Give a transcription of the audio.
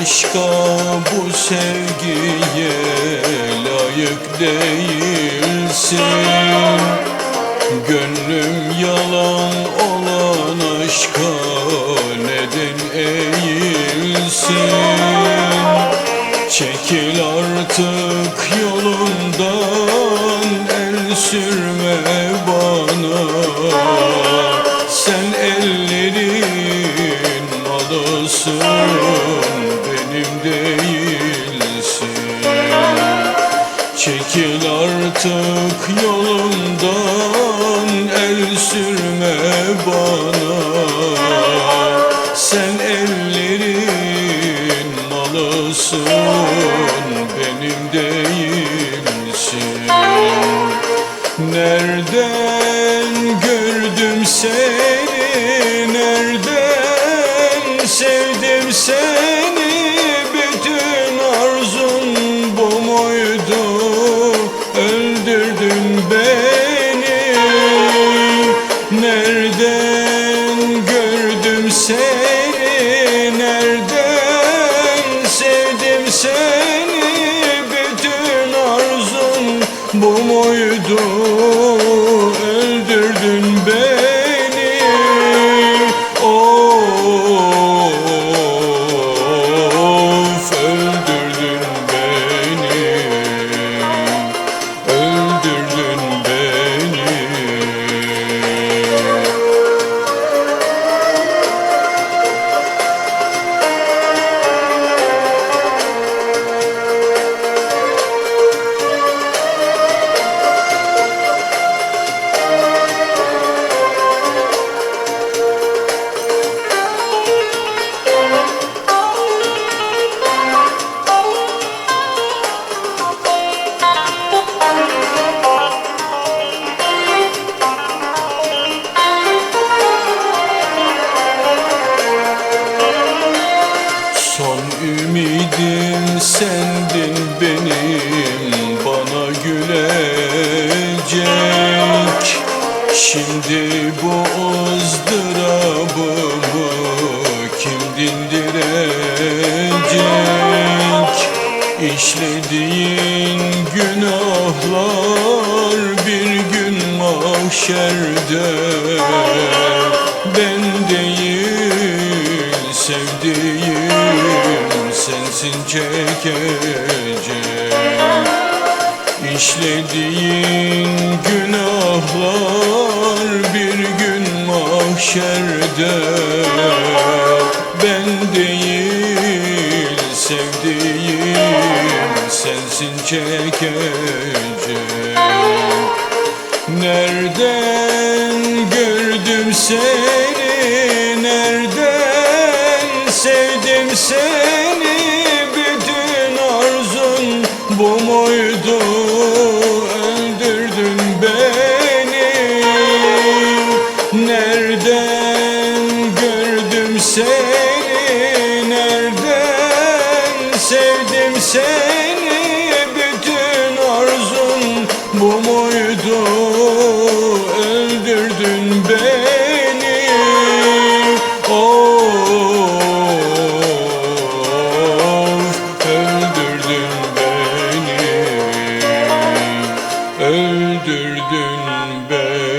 aşka bu sevgiye layık değilsin. Gönlüm yalan olan aşka neden eğilsin? Çekil artık yolundan el sürme bana. Sen ellerin malısın artık yolundan el sürme bana. Sen ellerin malısın benim değilsin. Nereden gördüm seni Nereden sevdim seni seni Nereden sevdim seni? Bütün arzun bu muydu? Öldürdün beni Şimdi bu ızdırabımı kim dindirecek? İşlediğin günahlar bir gün mahşerde. Ben değil sevdiğim sensin çekecek. İşlediğin günahlar mahşerde Ben değil sevdiğim sensin çekecek Nereden gördüm seni Nereden sevdim seni? Bütün arzun bu muydu Nereden gördüm seni? Nereden sevdim seni? Bütün arzun bu muydu? Öldürdün beni. Of Öldürdün beni. Öldürdün beni.